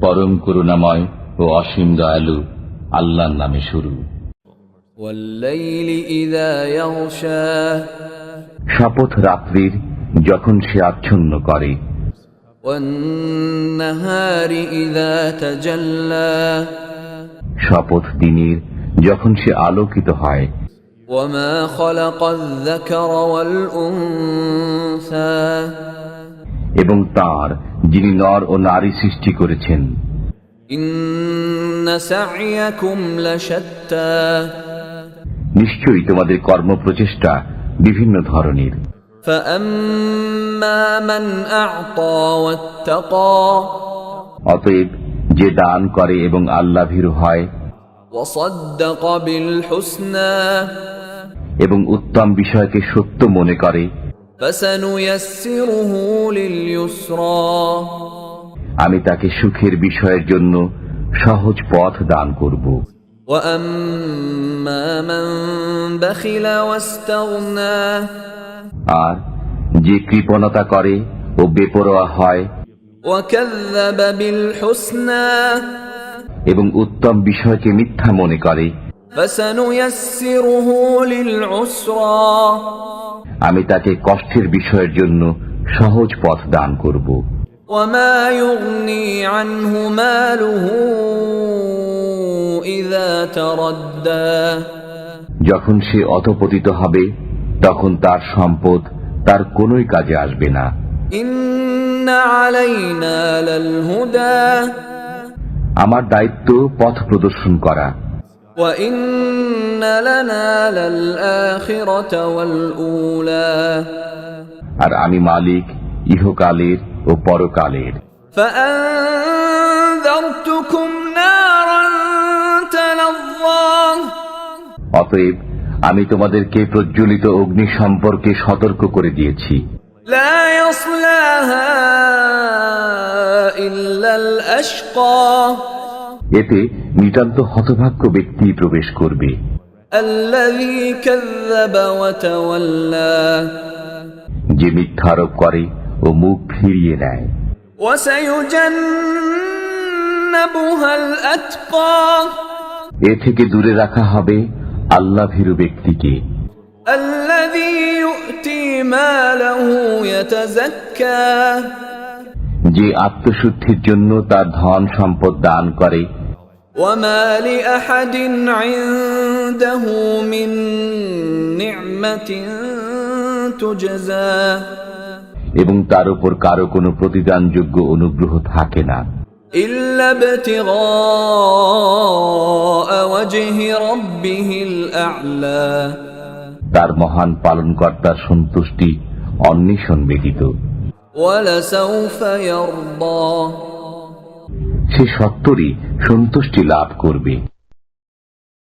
পরম করুণাময় ও অসীম দয়ালু আল্লাহর নামে শুরু। শপথ রাত্রির যখন সে আচ্ছন্ন করে। শপথ দিনের যখন সে আলোকিত হয়। এবং তার যিনি নর ও নারী সৃষ্টি করেছেন। নিশ্চয়ই তোমাদের কর্ম প্রচেষ্টা বিভিন্ন ধরনের। অতএব যে দান করে এবং আল্লাহ ভীরু হয় এবং উত্তম বিষয়কে সত্য মনে করে আমি তাকে সুখের বিষয়ের জন্য সহজ পথ দান করব। আর যে কৃপণতা করে ও বেপরোয়া হয় এবং উত্তম বিষয়কে মিথ্যা মনে করে আমি তাকে কষ্টের বিষয়ের জন্য সহজ পথ দান করব। যখন সে অতপতিত হবে তখন তার সম্পদ তার কোনোই কাজে আসবে না। আমার দায়িত্ব পথ প্রদর্শন করা। আর আমি মালিক ইহকালের ও পরকালের। অতএব আমি তোমাদেরকে প্রজ্বলিত অগ্নি সম্পর্কে সতর্ক করে দিয়েছি। ইল্লাল আশকা এতে নিতান্ত হতভাগ্য ব্যক্তি প্রবেশ করবে। যে মিথ্যা আরোপ করে ও মুখ ফিরিয়ে নেয়। এ থেকে দূরে রাখা হবে আল্লাহ ভীরু ব্যক্তিকে যে আত্মশুদ্ধির জন্য তার ধন সম্পদ দান করে وما لأحد عنده من نعمة تجزى এবং তার উপর কারো কোনো প্রতিদানযোগ্য অনুগ্রহ থাকে না إلا ابتغاء وجه ربه الأعلى তার মহান পালনকর্তার সন্তুষ্টি অন্বেষণ ব্যতীত ولسوف يرضى সে সত্তরই সন্তুষ্টি লাভ করবে।